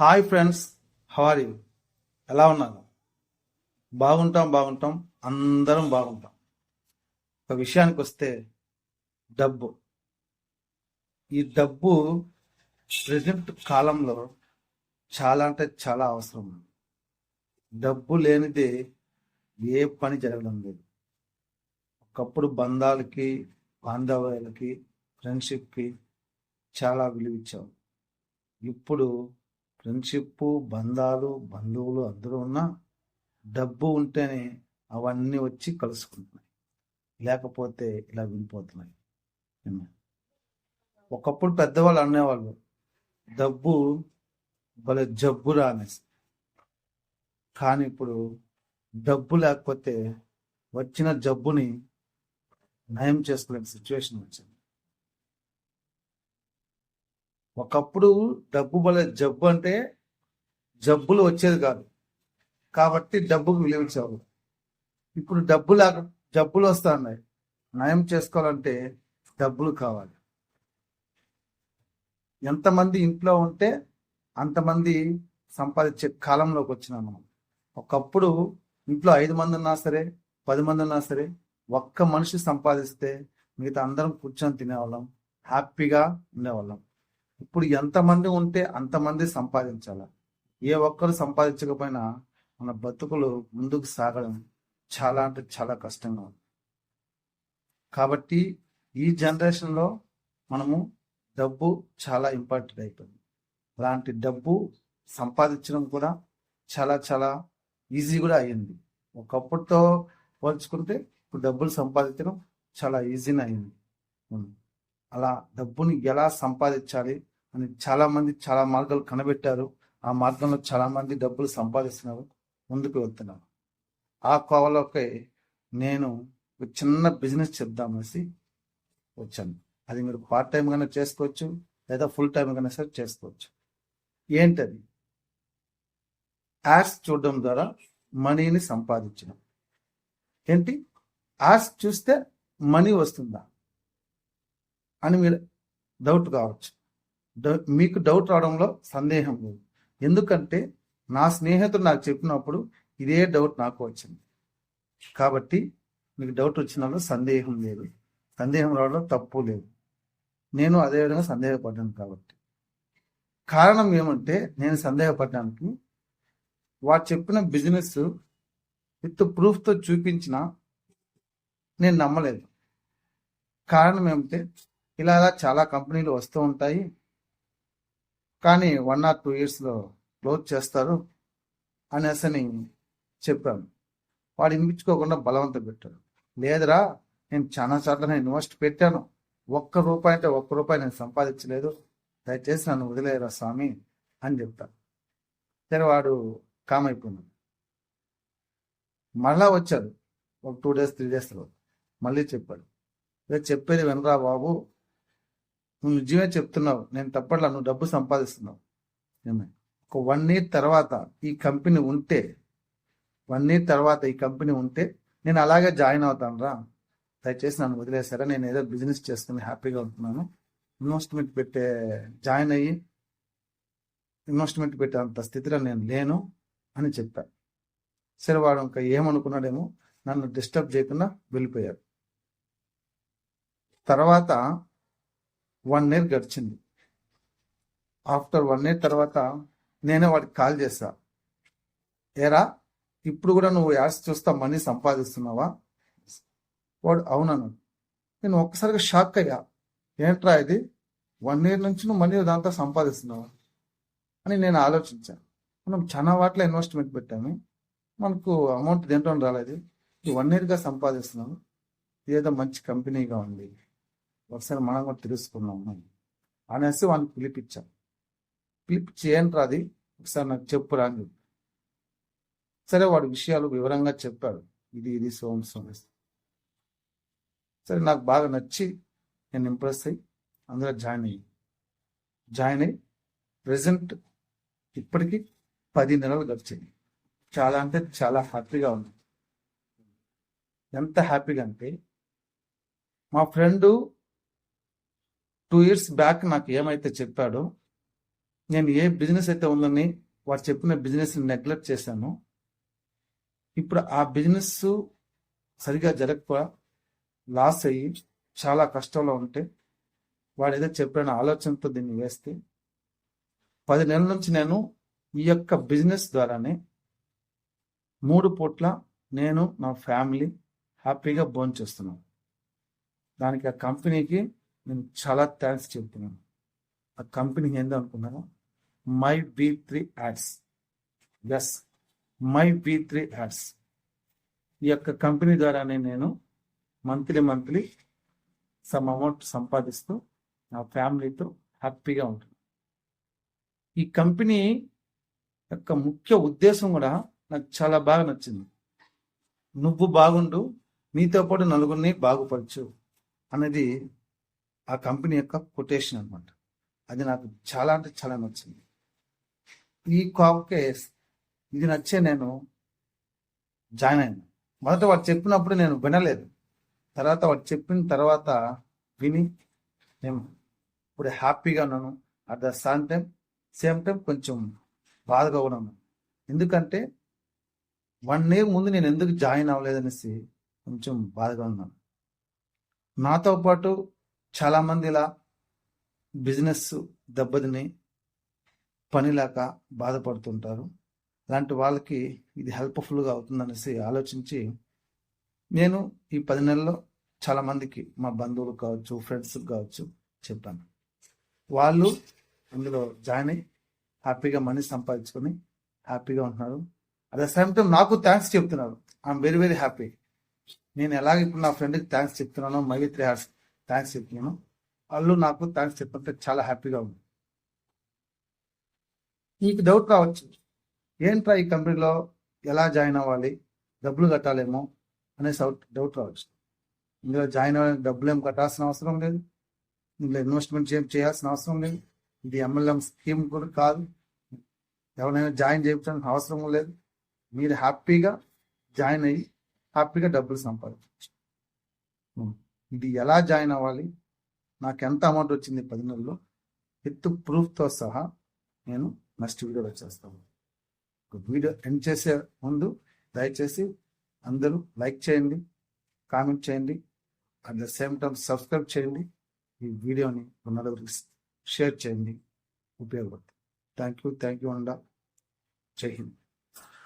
Hi friends how are you ఎలా ఉన్నారు? బాగుంటాం బాగుంటాం అందరం బాగుంటాం. ఒక విషయానికి వస్తే డబ్బు. ఈ డబ్బు ప్రజెంట్ కాలంలో చాలా అంటే చాలా అవసరం. డబ్బు లేనిదే ఏ పని జరగడం లేదు. ఒకప్పుడు బంధాలకి బాంధవ్యాలకి ఫ్రెండ్షిప్కి చాలా విలువ ఇచ్చాం ఇప్పుడు ఫ్రెండ్షిప్ బంధాలు బంధువులు అందరూ ఉన్నా డబ్బు ఉంటేనే అవన్నీ వచ్చి కలుసుకుంటున్నాయి. లేకపోతే ఇలా విడిపోతున్నాయి ఒకప్పుడు పెద్దవాళ్ళు అనేవాళ్ళు డబ్బు భలే జబ్బురా అనేసి. కానీ ఇప్పుడు డబ్బు లేకపోతే వచ్చిన జబ్బుని నయం చేసుకోలేని సిచ్యువేషన్ వచ్చింది. ఒకప్పుడు డబ్బు బల జబ్బు అంటే జబ్బులు వచ్చేది కాదు. కాబట్టి డబ్బుకు విలువ ఇప్పుడు డబ్బు లేక జబ్బులు వస్తా ఉన్నాయి నయం చేసుకోవాలంటే డబ్బులు కావాలి. ఎంతమంది ఇంట్లో ఉంటే అంతమంది సంపాదించే కాలంలోకి వచ్చినాం మనం. ఒకప్పుడు ఇంట్లో ఐదు మంది ఉన్నా సరే పది మంది ఉన్నా సరే ఒక్క మనిషి సంపాదిస్తే మిగతా అందరం కూర్చొని తినేవాళ్ళం. హ్యాపీగా ఉండేవాళ్ళం. ఇప్పుడు ఎంతమంది ఉంటే అంతమంది సంపాదించాలి? ఏ ఒక్కరు సంపాదించకపోయినా మన బతుకులు ముందుకు సాగడం చాలా అంటే చాలా కష్టంగా ఉంది. కాబట్టి ఈ జనరేషన్లో మనము డబ్బు చాలా ఇంపార్టెంట్ అయిపోయింది. అలాంటి డబ్బు సంపాదించడం కూడా చాలా చాలా ఈజీ కూడా అయ్యింది. ఒకప్పుడుతో పోల్చుకుంటే ఇప్పుడు డబ్బులు సంపాదించడం చాలా ఈజీనే అయింది అలా డబ్బుని ఎలా సంపాదించాలి? అని చాలా మంది చాలా మార్గాలు కనిపెట్టారు ఆ మార్గంలో చాలా మంది డబ్బులు సంపాదిస్తున్నారు. ముందుకు వెళ్తున్నారు ఆ కోవలోకి నేను ఒక చిన్న బిజినెస్ చెప్దామనేసి వచ్చాను. అది మీరు పార్ట్ టైం గానే చేసుకోవచ్చు లేదా ఫుల్ టైం గానే సరే చేసుకోవచ్చు. ఏంటది? యాడ్స్ చూడడం ద్వారా మనీని సంపాదించడం. ఏంటి? యాడ్స్ చూస్తే మనీ వస్తుందా? అని మీరు డౌట్ కావచ్చు. మీకు డౌట్ రావడంలో సందేహం లేదు ఎందుకంటే నా స్నేహితుడు నాకు చెప్పినప్పుడు ఇదే డౌట్ నాకు వచ్చింది. కాబట్టి మీకు డౌట్ వచ్చినప్పుడు సందేహం లేదు. సందేహం రావడం తప్పు లేదు. నేను అదే విధంగా సందేహపడ్డాను కాబట్టి. కారణం ఏమంటే నేను సందేహపడ్డానికి వారు చెప్పిన బిజినెస్ విత్ ప్రూఫ్తో చూపించిన నేను నమ్మలేదు. కారణం ఏమంటే ఇలా చాలా కంపెనీలు వస్తూ ఉంటాయి. కానీ వన్ ఆర్ టూ ఇయర్స్లో క్లోజ్ చేస్తారు అనేసి అని చెప్పాను వాడు వినిపించుకోకుండా బలవంతం పెట్టాడు. లేదురా నేను చాలా సార్లు నేను ఇన్వెస్ట్ పెట్టాను. ఒక్క రూపాయి అంటే ఒక్క రూపాయి నేను సంపాదించలేదు. దయచేసి నన్ను వదిలేరా స్వామి అని చెప్తాను సరే వాడు కామ్ అయిపోయినాడు మళ్ళా వచ్చాడు. ఒక టూ డేస్ త్రీ డేస్ తర్వాత. మళ్ళీ చెప్పాడు. "రేపు చెప్పేది వినరా బాబు నువ్వు నిజమే చెప్తున్నావు నేను తప్పట్లా నువ్వు డబ్బు సంపాదిస్తున్నావు. ఒక వన్ ఇయర్ తర్వాత ఈ కంపెనీ ఉంటే వన్ ఇయర్ తర్వాత ఈ కంపెనీ ఉంటే నేను అలాగే జాయిన్ అవుతాను రా. దయచేసి నన్ను వదిలేసారా నేను ఏదో బిజినెస్ చేసుకుని హ్యాపీగా ఉంటున్నాను. ఇన్వెస్ట్మెంట్ పెట్టే జాయిన్ అయ్యి ఇన్వెస్ట్మెంట్ పెట్టే అంత స్థితిలో నేను లేను అని చెప్పాను సరే వాడు ఇంకా ఏమనుకున్నాడేమో నన్ను డిస్టర్బ్ చేయకుండా వెళ్ళిపోయారు తర్వాత వన్ ఇయర్ గడిచింది. ఆఫ్టర్ వన్ ఇయర్ తర్వాత నేనే వాడికి కాల్ చేశా. ఏరా ఇప్పుడు కూడా నువ్వు యాడ్స్ చూస్తా మనీ సంపాదిస్తున్నావా? వాడు అవునన్నాడు. నేను ఒక్కసారిగా షాక్ అయ్యా. ఏంట్రా ఇది? వన్ ఇయర్ నుంచి నువ్వు మనీ దాంతో సంపాదిస్తున్నావా? అని నేను ఆలోచించాను మనం చాలా వాటిలో ఇన్వెస్ట్మెంట్ పెట్టాము. మనకు అమౌంట్ దేంట్లో రాలేదు. వన్ ఇయర్గా సంపాదిస్తున్నాము. ఏదో మంచి కంపెనీగా ఉంది. ఒకసారి మనం కూడా తెలుసుకున్నాము అనేసి వాడిని పిలిపించాం. పిలిపించి ఏంట్రా అది ఒకసారి నాకు చెప్పురా అని చెప్పి సరే వాడి విషయాలు వివరంగా చెప్పాడు. ఇది ఇది సోమ్ సోమేస్ సరే నాకు బాగా నచ్చి నేను ఇంప్రెస్ అయ్యి అందులో జాయిన్ అయ్యి. జాయిన్ అయ్యి ప్రజెంట్ ఇప్పటికీ పది నెలలు గడిచాయి. చాలా అంటే చాలా హ్యాపీగా ఉంది. ఎంత హ్యాపీగా అంటే మా ఫ్రెండు టూ ఇయర్స్ బ్యాక్ నాకు ఏమైతే చెప్పాడో నేను ఏ బిజినెస్ అయితే ఉందని వాడు చెప్పిన బిజినెస్ నెగ్లెక్ట్ చేశాను. ఇప్పుడు ఆ బిజినెస్ సరిగా జరగక లాస్ అయ్యి చాలా కష్టంలో ఉంటే వాడు ఏదో చెప్పిన ఆలోచనతో దీన్ని వేస్తే పది నెలల నుంచి నేను ఈ యొక్క బిజినెస్ ద్వారానే మూడు పూట్ల నేను నా ఫ్యామిలీ హ్యాపీగా భోంచేస్తున్నాను. దానికి ఆ కంపెనీకి నేను చాలా థ్యాంక్స్ చెప్తున్నాను ఆ కంపెనీ ఏందో అనుకున్నాను my B three ads yes my B three ads ఈ యొక్క కంపెనీ ద్వారానే నేను మంత్లీ మంత్లీ సమ్ అమౌంట్ సంపాదిస్తూ నా ఫ్యామిలీతో హ్యాపీగా ఉంటుంది ఈ కంపెనీ యొక్క ముఖ్య ఉద్దేశం కూడా నాకు చాలా బాగా నచ్చింది. నువ్వు బాగుండు నీతో పాటు నలుగురిని బాగుపరచు అనేది ఆ కంపెనీ యొక్క కొటేషన్ అనమాట అది నాకు చాలా అంటే చాలా నచ్చింది. ఈ కేస్ ఇది నచ్చే నేను జాయిన్ అయినా. మొదట వాడు చెప్పినప్పుడు నేను వినలేదు. తర్వాత వాడు చెప్పిన తర్వాత విని నేను ఇప్పుడు హ్యాపీగా ఉన్నాను. At the same time same time కొంచెం బాధగా కూడా ఉన్నాను. ఎందుకంటే వన్ ఇయర్ ముందు నేను ఎందుకు జాయిన్ అవ్వలేదనేసి కొంచెం బాధగా ఉన్నాను. నాతో పాటు చాలామంది ఇలా బిజినెస్ దెబ్బతిని పని లేక బాధపడుతుంటారు. అలాంటి వాళ్ళకి ఇది హెల్ప్ఫుల్గా అవుతుందనేసి ఆలోచించి నేను ఈ పది నెలల్లో చాలామందికి మా బంధువులు కావచ్చు ఫ్రెండ్స్ కావచ్చు చెప్పాను. వాళ్ళు అందులో జాయిన్ అయ్యి హ్యాపీగా మనీ సంపాదించుకొని హ్యాపీగా ఉంటున్నారు. అట్ ద సేమ్ టైం నాకు థ్యాంక్స్ చెప్తున్నారు. ఐఎమ్ వెరీ వెరీ హ్యాపీ నేను ఎలాగ ఇప్పుడు నా ఫ్రెండ్కి థ్యాంక్స్ చెప్తున్నానో మై త్రీ హార్స్ థ్యాంక్స్ చెప్తున్నాను వాళ్ళు నాకు థ్యాంక్స్ చెప్పంటే చాలా హ్యాపీగా ఉంది. నీకు డౌట్ రావచ్చు ఏంట్రా ఈ కంపెనీలో ఎలా జాయిన్ అవ్వాలి? డబ్బులు కట్టాలేమో అనేసి డౌట్ రావచ్చు. ఇందులో జాయిన్ అవ్వడానికి డబ్బులు ఏం కట్టాల్సిన అవసరం లేదు. ఇందులో ఇన్వెస్ట్మెంట్ ఏం చేయాల్సిన అవసరం లేదు. ఇది ఎంఎల్ఎం స్కీమ్ కూడా కాదు. ఎవరైనా జాయిన్ చేయించడానికి అవసరం లేదు. మీరు హ్యాపీగా జాయిన్ అయ్యి హ్యాపీగా డబ్బులు సంపాదించవచ్చు. Hmm. ఇది ఎలా జాయిన్ అవ్వాలి? నాకు ఎంత అమౌంట్ వచ్చింది పది నెలల్లో? విత్ ప్రూఫ్తో సహా నేను నెక్స్ట్ వీడియోలో చేస్తాను. వీడియో ఎండ్ చేసే ముందు దయచేసి అందరూ లైక్ చేయండి కామెంట్ చేయండి at the same time subscribe చేయండి ఈ వీడియోని నలుగురికి షేర్ చేయండి ఉపయోగపడుతుంది. థ్యాంక్ యూ థ్యాంక్ యూ అండ జై హింద్